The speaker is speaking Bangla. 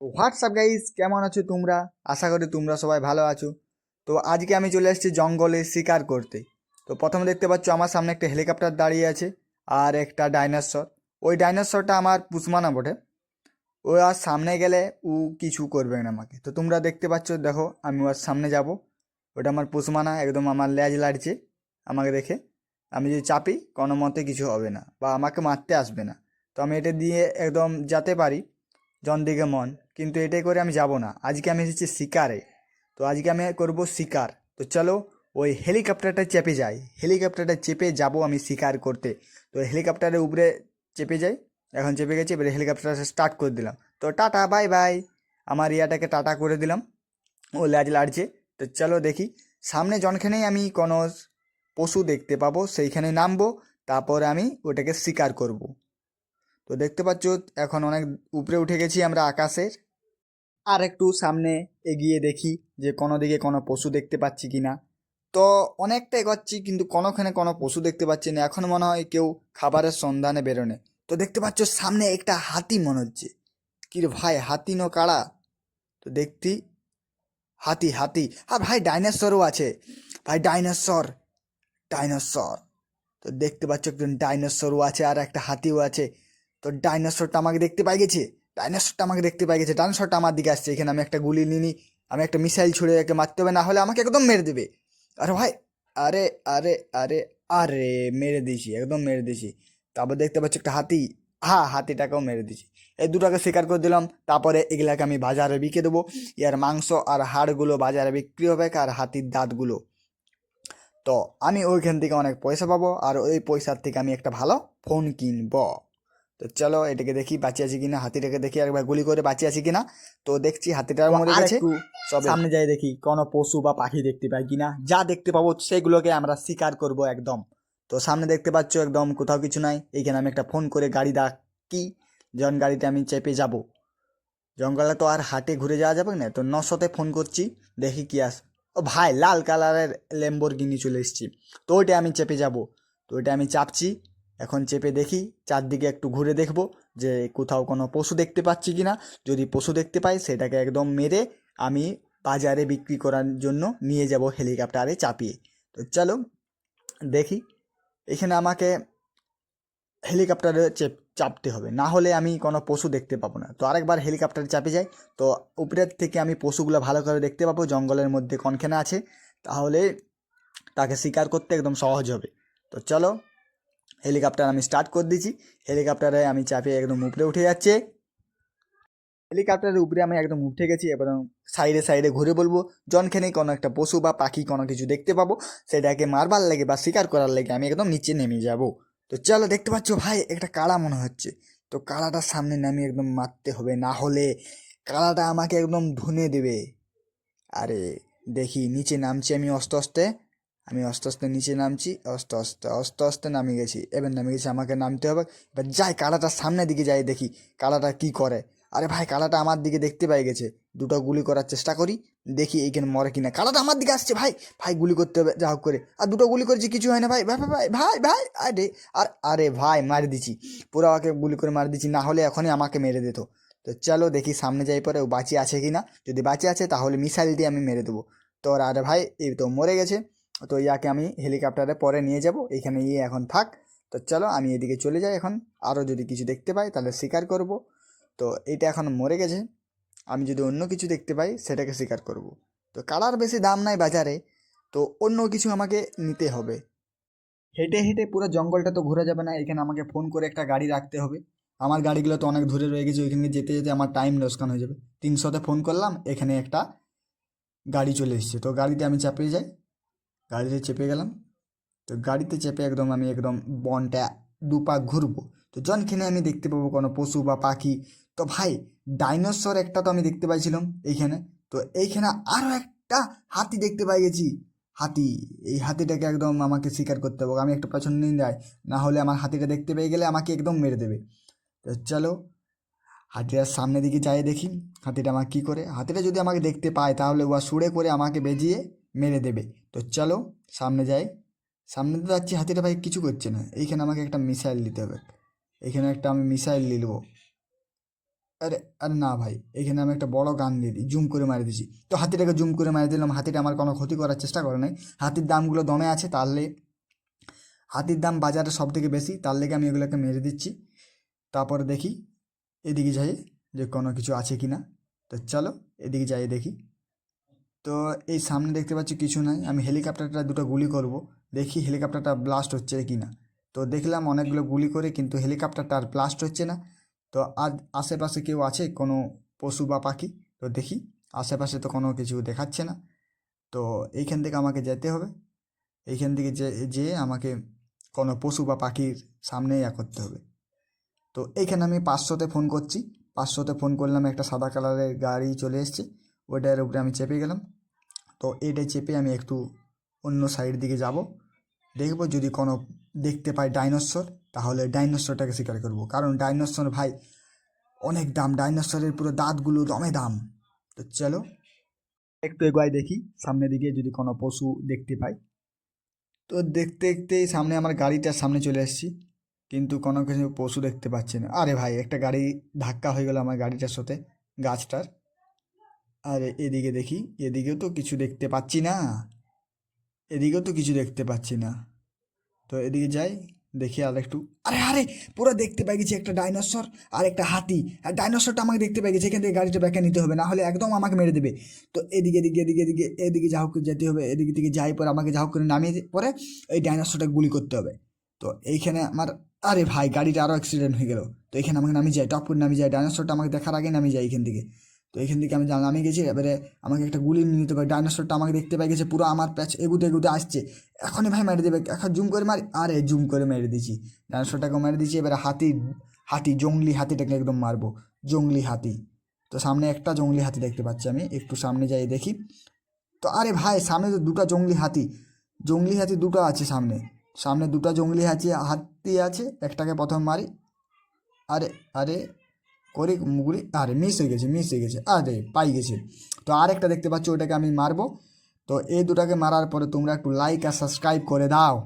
হোয়াটসঅ্যাপ গাইজ কেমন আছো তোমরা? আশা করি তোমরা সবাই ভালো আছো। তো আজকে আমি চলে এসেছি জঙ্গলে শিকার করতে। তো প্রথমে দেখতে পাচ্ছ আমার সামনে একটা হেলিকপ্টার দাঁড়িয়ে আছে আর একটা ডাইনোসর ওই ডাইনোসরটা আমার পুষমানা বটে। ও আর সামনে গেলে ও কিছু করবে না আমাকে। তো তোমরা দেখতে পাচ্ছ, দেখো, আমি ওর সামনে যাব। ওটা আমার পুষমানা একদম আমার লেজ লাড়ছে আমাকে দেখে। আমি যদি চাপি, কোনো মতে কিছু হবে না বা আমাকে মারতে আসবে না। তো আমি এটা দিয়ে একদম যেতে পারি। দিকে মন কিন্তু এটাই করে আমি যাব না। আজকে আমি এসেছি শিকারে। তো আজকে আমি করব শিকার। তো চলো, ওই হেলিকপ্টারটা চেপে যাই। হেলিকপ্টারটা চেপে যাব আমি শিকার করতে। তো হেলিকপ্টারের উপরে চেপে যাই। এখন চেপে গেছি, এবারে হেলিকপ্টারটা স্টার্ট করে দিলাম। তো টাটা বাই বাই আমার ইয়াটাকে টাটা করে দিলাম। ও ল্যাজ লাড়ছে। তো চলো দেখি। সামনে জনখানেই আমি কোনো পশু দেখতে পাবো, সেইখানে নামবো, তারপরে আমি ওটাকে শিকার করব। তো দেখতে পাচ্ছ, এখন অনেক উপরে উঠে গেছি আমরা আকাশের। আর একটু সামনে এগিয়ে দেখি যে কোনো দিকে কোনো পশু দেখতে পাচ্ছি কি না তো অনেকটা এগোচ্ছি, কিন্তু কোনোখানে কোনো পশু দেখতে পাচ্ছি না। এখন মনে হয় কেউ খাবারের সন্ধানে বেরোনে। তো দেখতে পাচ্ছ, সামনে একটা হাতি মনে হচ্ছে। কি ভাই, হাতি নো কাড়া তো দেখতি, হাতি হাতি। আর ভাই, ডাইনোসরও আছে। ভাই, ডাইনোসর ডাইনোসর। তো দেখতে পাচ্ছ, একজন ডাইনোসরও আছে আর একটা হাতিও আছে। তো ডাইনোসরটা আমাকে দেখতে পাই গেছে। ডাইনোসরটা আমাকে দেখতে পাই গেছে। ডাইনোসরটা আমার দিকে আসছে। এখানে আমি একটা গুলি নিনি আমি একটা মিসাইল ছুড়ে একে মারতে হবে, না হলে আমাকে একদম মেরে দেবে। আরে ভাই, আরে আরে আরে আরে, মেরে দিয়েছি, একদম মেরে দিয়েছি। তারপর দেখতে পাচ্ছি একটা হাতি। হ্যাঁ হাতিটাকেও মেরে দিয়েছি। এই দুটাকে শিকার করে দিলাম। তারপরে এগুলাকে আমি বাজারে বিকে দেবো। ইয়ার মাংস আর হাড়গুলো বাজারে বিক্রি হবে আর হাতির দাঁতগুলো। তো আমি ওইখান থেকে অনেক পয়সা পাবো। আর ওই পয়সার থেকে আমি একটা ভালো ফোন কিনবো। তো চলো এটাকে দেখি বাঁচি আছে কিনা হাতিটাকে দেখি একবার গুলি করে বাঁচি আছে কিনা। তো দেখছি হাতিটার মরে গেছে। সামনে যাই দেখি কোনো পশু বা পাখি দেখতে পাই কিনা। যা দেখতে পাবো সেগুলোকে আমরা শিকার করব একদম। তো সামনে দেখতে পাচ্ছ একদম কোথাও কিছু নাই। এইখানে আমি একটা ফোন করে গাড়ি ডাকি যখন গাড়িতে আমি চেপে যাব। জঙ্গলে তো আর হাটে ঘুরে যাওয়া যাবে না তো নশোতে ফোন করছি দেখি কি আস। ও ভাই লাল কালারের ল্যাম্বোরগিনি চলে এসেছি। তো ওইটা আমি চেপে যাব। তো ওইটা আমি চাপছি। এখন চেপে দেখি, চারদিকে একটু ঘুরে দেখব যে কোথাও কোনো পশু দেখতে পাচ্ছি কি না যদি পশু দেখতে পাই, সেটাকে একদম মেরে আমি বাজারে বিক্রি করার জন্য নিয়ে যাব হেলিকপ্টারে চাপিয়ে। তো চলো, দেখি। এখানে আমাকে হেলিকপ্টারে চেপ, চাপতে হবে। না হলে আমি কোনো পশু দেখতে পাবো না। তো আরেকবার হেলিকপ্টারে চাপে যাই। তো উপরের থেকে আমি পশুগুলো ভালো করে দেখতে পাবো, জঙ্গলের মধ্যে কোনখানে আছে। তাহলে তাকে শিকার করতে একদম সহজ হবে। তো চলো হেলিকপ্টার আমি স্টার্ট করে দিয়েছি। হেলিকপ্টারে আমি চাপিয়ে একদম উপরে উঠে যাচ্ছে। হেলিকপ্টারের উপরে আমি একদম উঠে গেছি, এবার সাইডে সাইডে ঘুরে বলব জনখানেই কোনো একটা পশু বা পাখি কোনো কিছু দেখতে পাবো, সেটাকে মারবার লাগে বা শিকার করার লাগে, আমি একদম নিচে নেমে যাব। তো চলো দেখতে পাচ্ছ ভাই, একটা কাড়া মনে হচ্ছে। তো কাড়াটার সামনে নামিয়ে একদম মারতে হবে, না হলে কাড়াটা আমাকে একদম ধুনে দেবে। আরে দেখি, নিচে নামছি আমি আস্তে আস্তে। আমি আস্তে আস্তে নিচে নামছি আস্তে আস্তে আস্তে আস্তে নামে গেছি। এবার নামে গেছি, আমাকে নামতে হবে। এবার যাই কালাটার সামনের দিকে যাই দেখি, কালাটা কি করে। আরে ভাই, কালাটা আমার দিকে দেখতে পাই গেছে। দুটো গুলি করার চেষ্টা করি, দেখি এইখানে মরে কিনা। কালাটা আমার দিকে আসছে, ভাই। ভাই, গুলি করতে হবে, যা হোক করে। আর দুটো গুলি করেছি, কিছু হয় না, ভাই। ভাই ভাই ভাই ভাই আরে, আর, আরে ভাই, মারি দিছি। পুরো আমাকে গুলি করে মারি দিচ্ছি না হলে এখনই আমাকে মেরে দিত। তো চলো দেখি সামনে যাই পরে, ও বাঁচিয়ে আছে কি না যদি বাঁচিয়ে আছে, তাহলে মিসাইল দিয়ে আমি মেরে দেবো। তো আরে ভাই এই তো মরে গেছে। তো ইয়াকে আমি হেলিকপ্টারে পরে নিয়ে যাব এইখানে ইয়ে এখন থাক। তো চলো, আমি এদিকে চলে যাই এখন। আরও যদি কিছু দেখতে পাই, তাহলে স্বীকার করব। তো এটা এখন মরে গেছে। আমি যদি অন্য কিছু দেখতে পাই, সেটাকে স্বীকার করব। তো কালার বেশি দাম নাই বাজারে, তো অন্য কিছু আমাকে নিতে হবে। হেঁটে হেঁটে পুরো জঙ্গলটা তো ঘোরা যাবে না, এখানে আমাকে ফোন করে একটা গাড়ি রাখতে হবে। আমার গাড়িগুলো তো অনেক দূরে রয়ে গেছে, ওইখানে যেতে যেতে আমার টাইম লোসকান হয়ে যাবে। তিনশোতে ফোন করলাম, এখানে একটা গাড়ি চলে এসেছে। তো গাড়িতে আমি চাপিয়ে যাই। গাড়িতে চেপে গেলাম। তো গাড়িতে চেপে একদম আমি একদম বনটা দুপা ঘুরবো। তো জনখানে আমি দেখতে পাবো কোনো পশু বা পাখি। তো ভাই, ডাইনোসর একটা তো আমি দেখতে পাইছিলাম এইখানে। তো এইখানে আরও একটা হাতি দেখতে পাই গেছি। হাতি, এই হাতিটাকে একদম আমাকে শিকার করতে হবে। আমি একটা পেছন নিয়ে যাই, না হলে আমার হাতিটা দেখতে পেয়ে গেলে আমাকে একদম মেরে দেবে। তো চলো, হাতিটার সামনের দিকে যাই দেখি, হাতিটা আমার কী করে। হাতিটা যদি আমাকে দেখতে পায় তাহলে ও সুড়ে করে আমাকে বেজিয়ে মেরে দেবে। তো চলো, সামনে যাই। সামনে তো যাচ্ছি, হাতিটা ভাই কিছু করছে না। এইখানে আমাকে একটা মিসাইল দিতে হবে। এইখানে একটা আমি মিসাইল নিলব আরে আরে না ভাই, এখানে আমি একটা বড় গান দিয়ে দিই জুম করে মারি দিয়েছি। তো হাতিটাকে জুম করে মারি দিলাম। হাতিটা আমার কোনো ক্ষতি করার চেষ্টা করে নাই। হাতির দামগুলো দমে আছে তাহলে হাতির দাম বাজারে সব থেকে বেশি, তার লেগে আমি এগুলোকে মেরে দিচ্ছি। তারপরে দেখি, এদিকে যাই যে কোনো কিছু আছে কি না তো চলো, এদিকে যাই দেখি। তো এই সামনে দেখতে পাচ্ছি কিছু নাই। আমি হেলিকপ্টারটা দুটো গুলি করব। দেখি হেলিকপ্টারটা ব্লাস্ট হচ্ছে কি না তো দেখলাম অনেকগুলো গুলি করে কিন্তু হেলিকপ্টারটা আর ব্লাস্ট হচ্ছে না। তো আর আশেপাশে কেউ আছে? কোনো পশু বা পাখি? তো দেখি। আশেপাশে তো কোনো কিছু দেখাচ্ছে না। তো এইখান থেকে আমাকে যেতে হবে। এইখান থেকে যে, যেয়ে আমাকে কোনো পশু বা পাখির সামনে ইয়া করতে হবে। তো এইখানে আমি পাঁচশোতে ফোন করছি। পাঁচশোতে ফোন করলাম একটা সাদা কালারের গাড়ি চলে এসছে। ওইটার উপরে আমি চেপে গেলাম। তো এটা চেপে আমি একটু অন্য সাইড দিকে যাব। দেখব যদি কোনো দেখতে পাই ডাইনোসর তাহলে ডাইনোসরটাকে শিকার করব। কারণ ডাইনোসর ভাই, অনেক দাম। ডাইনোসরের পুরো দাঁতগুলো দমে দাম। তো চলো, একটু এগোয় দেখি। সামনের দিকে যদি কোনো পশু দেখতে পাই। তো দেখতে দেখতেই সামনে আমার গাড়িটার সামনে চলে এসেছি। কিন্তু কোনো কিছু পশু দেখতে পাচ্ছি না। আরে ভাই, একটা গাড়ি ধাক্কা হয়ে গেল আমার গাড়িটার সাথে, গাছটার। আর এদিকে দেখি, এদিকেও তো কিছু দেখতে পাচ্ছি না। এদিকেও তো কিছু দেখতে পাচ্ছি না। তো এদিকে যাই, দেখি আর একটু। আরে আরে, পুরো দেখতে পাই গেছি একটা ডাইনোসর আর একটা হাতি। আর ডাইনোসরটা আমাকে দেখতে পাই গেছে, এখান থেকে গাড়িটা ব্যাকে নিতে হবে না হলে একদম আমাকে মেরে দেবে। তো এদিকে এদিকে এদিকে এদিকে এদিকে যা হোক করে যেতে হবে, এদিকে দিকে যাই, পরে আমাকে যা হোক করে নামিয়ে পরে এই ডাইনোসরটা গুলি করতে হবে। তো এইখানে আমার, আরে ভাই, গাড়িটা আরও অ্যাক্সিডেন্ট হয়ে গেল। তো এখানে আমাকে নামিয়ে যাই টপ করে নামিয়ে যাই ডাইনোসরটা আমাকে দেখার আগে নামিয়ে যাই এখান থেকে। তো এখান থেকে আমি নামিয়ে গেছি, এবারে আমাকে একটা গুলি নিয়ে নিতে পারি। ডাইনোসরটা আমাকে দেখতে পাই, গেছে পুরো আমার প্যাচ এগুতে এগুতে আসছে। এখনই ভাই মেরে দেবে, এখন জুম করে মারি। আরে জুম করে মেরে দিয়েছি। ডাইনোসরটাকে মেরে দিয়েছি, এবারে হাতি হাতি, জঙ্গলি হাতিটাকে একদম মারবো। জঙ্গলি হাতি। তো সামনে একটা জঙ্গলি হাতি দেখতে পাচ্ছি আমি, একটু সামনে যাই দেখি। তো আরে ভাই, সামনে তো দুটো জঙ্গলি হাতি। জঙ্গলি হাতি দুটো আছে সামনে। সামনে দুটো জঙ্গলি হাতি হাতি আছে, একটাকে প্রথম মারি। আরে আরে করে মুগুরি, আরে মিস হয়ে গেছে, মিস হয়ে গেছে আরে পাই গেছে। তো আরেকটা দেখতে পাচ্ছ, ওটাকে আমি মারবো। তো এই দুটাকে মারার পরে তোমরা একটু লাইক আর সাবস্ক্রাইব করে দাও।